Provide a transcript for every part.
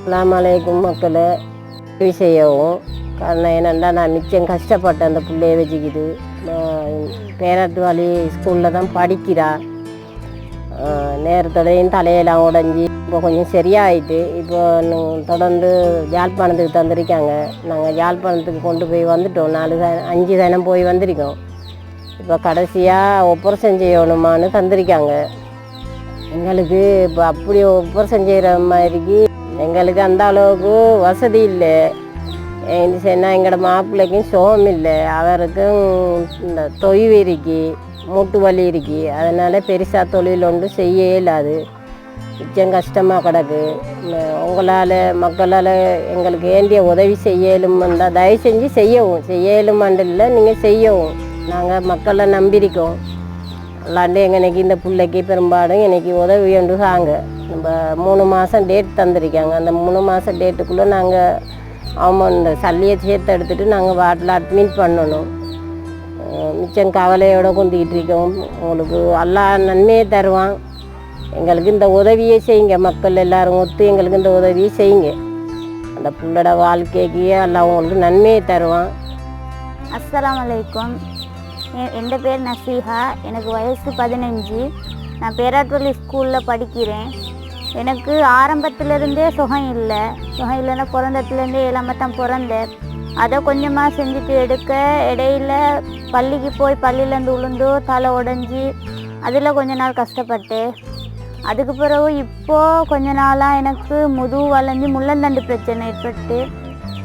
அஸ்ஸலாமு அலைக்கும் மக்களை. உதவி செய்யவும். காரணம் என்னென்னா நான் மிச்சம் கஷ்டப்பட்டேன் அந்த பிள்ளைய வச்சுக்கிது பேரட்டு ஸ்கூலில் தான் படிக்கிறா. நேரத்தோடையும் தலையெல்லாம் உடஞ்சி இப்போ கொஞ்சம் சரியாயிட்டு இப்போ தொடர்ந்து யாழ்ப்பாணத்துக்கு தந்திருக்காங்க. நாங்கள் யாழ்ப்பாணத்துக்கு கொண்டு போய் வந்துட்டோம். நாலு அஞ்சு தினம் போய் வந்திருக்கோம். இப்போ கடைசியாக ஒப்பரசம் செய்யணுமான்னு தந்திருக்காங்க. எங்களுக்கு இப்போ அப்படி ஒப்பரேஷன் செய்கிற மாதிரிக்கு எங்களுக்கு அந்த அளவுக்கு வசதி இல்லை. என்ன சொன்னால் எங்களோட மாப்பிள்ளைக்கும் சுகம் இல்லை. அவருக்கும் இந்த தொய்வு இருக்கு மூட்டு வலி இருக்கு. அதனால் பெருசாக தொழில் ஒன்றும் செய்ய இயலாது மிச்சம் கஷ்டமாக கிடக்கு. உங்களால் மக்களால் எங்களுக்கு வேண்டிய உதவி செய்யலுமெண்டா தயவு செஞ்சு செய்யவும். செய்யலும் இல்லை நீங்கள் செய்யவும். நாங்கள் மக்களை நம்பியிருக்கோம். அல்லாண்டு எங்களுக்கு இந்த பிள்ளைக்கு பெரும்பாலும் எனக்கு உதவி என்று சாங்க நம்ம மூணு மாதம் டேட் தந்திருக்காங்க. அந்த மூணு மாதம் டேட்டுக்குள்ளே நாங்கள் அவன் இந்த சல்லியை சேர்த்து எடுத்துகிட்டு நாங்கள் வாட்டில் அட்மிட் பண்ணணும். மிச்சம் கவலையோட கொண்டுக்கிட்டு இருக்கோம். உங்களுக்கு எல்லா நன்மையை தருவான். எங்களுக்கு இந்த உதவியை செய்யுங்க. மக்கள் எல்லாரும் ஒத்து எங்களுக்கு இந்த உதவியை செய்யுங்க. அந்த பிள்ளோட வாழ்க்கைக்கு எல்லாம் உங்களுக்கு நன்மையை தருவான். அஸ்லாம் வலைக்கம் என் பேர்? நசீஹா எனக்கு வயசு பதினஞ்சு. நான் பேராட்டூர்லி ஸ்கூலில் படிக்கிறேன். எனக்கு ஆரம்பத்திலேருந்தே சுகம் இல்லை. சுகம் இல்லைன்னா பிறந்தத்துலேருந்தே இல்லாமல் தான் பிறந்தேன் அதை கொஞ்சமாக செஞ்சுட்டு எடுக்க இடையில பள்ளிக்கு போய் பள்ளியிலேருந்து உளுந்து தலை உடஞ்சி அதில் கொஞ்ச நாள் கஷ்டப்பட்டேன் அதுக்கு பிறகு இப்போது கொஞ்ச நாளாக எனக்கு முதுகு வளைஞ்சி முள்ளந்தண்டு பிரச்சனை ஏற்பட்டு.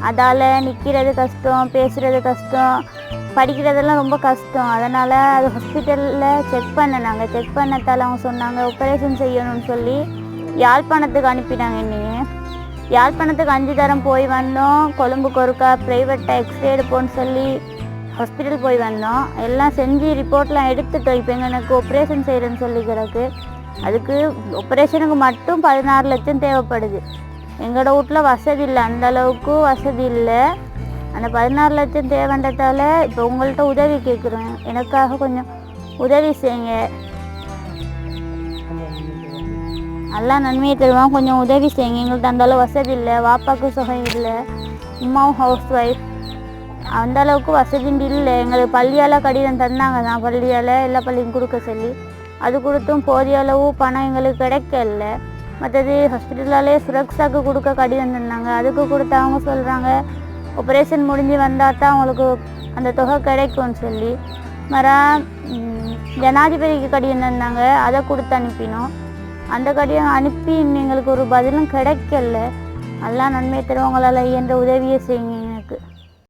அதால் நிற்கிறது கஷ்டம் பேசுகிறது கஷ்டம் படிக்கிறதெல்லாம் ரொம்ப கஷ்டம். அதனால் அது ஹாஸ்பிட்டலில் செக் பண்ணனாங்க. செக் பண்ணத்தால் அவங்க சொன்னாங்க ஆப்ரேஷன் செய்யணும்னு சொல்லி யாழ்ப்பாணத்துக்கு அனுப்பினாங்க என்னையே. யாழ்ப்பாணத்துக்கு அஞ்சு தரம் போய் வந்தோம். கொழும்புக்கு ஒருக்கா ப்ரைவேட்டாக எக்ஸ்ரே எடுப்போம்னு சொல்லி ஹாஸ்பிட்டல் போய் வந்தோம். எல்லாம் செஞ்சு ரிப்போர்ட்லாம் எடுத்துட்டோம். இப்போ எனக்கு ஆப்ரேஷன் செய்கிறேன்னு சொல்லி கிடக்கு. அதுக்கு ஆப்ரேஷனுக்கு மட்டும் பதினாறு லட்சம் தேவைப்படுது. எங்களோட வீட்டில் வசதி இல்லை. அந்த அளவுக்கு வசதி இல்லை. அந்த பதினாறு லட்சம் தேவைன்றதால இப்போ உங்கள்கிட்ட உதவி கேட்குறேன் எனக்காக கொஞ்சம் உதவி செய்யுங்க. நல்லா நன்மையை தருவான் கொஞ்சம் உதவி செய்யுங்க. எங்கள்கிட்ட அந்த அளவு வசதி இல்லை. வாப்பாவுக்கு சுகம் இல்லை. அம்மாவும் ஹவுஸ் ஒய்ஃப் அந்த அளவுக்கு வசதி இல்லை. எங்களுக்கு பள்ளியால் கடிதம் தந்தாங்க. தான் பள்ளியால் எல்லா பள்ளியும் கொடுக்க சொல்லி. அது கொடுத்தும் போதிய அளவு பணம் எங்களுக்கு கிடைக்கல. மற்றது ஹாஸ்பிட்டலாலே சுரக்ஷாக்கு கொடுக்க கடிதம் தந்தாங்க. அதுக்கு கொடுத்து அவங்க சொல்கிறாங்க ஆப்ரேஷன் முடிஞ்சு வந்தால் தான் அவங்களுக்கு அந்த தொகை கிடைக்கும்னு சொல்லி. மற ஜனாதிபதிக்கு கடிதம் தந்தாங்க அதை கொடுத்து அனுப்பினோம். அந்த கடிதம் அனுப்பி எங்களுக்கு ஒரு பதிலும் கிடைக்கல. நல்லா நன்மை தருவங்களால் இயன்ற உதவியை செய்யுங்க.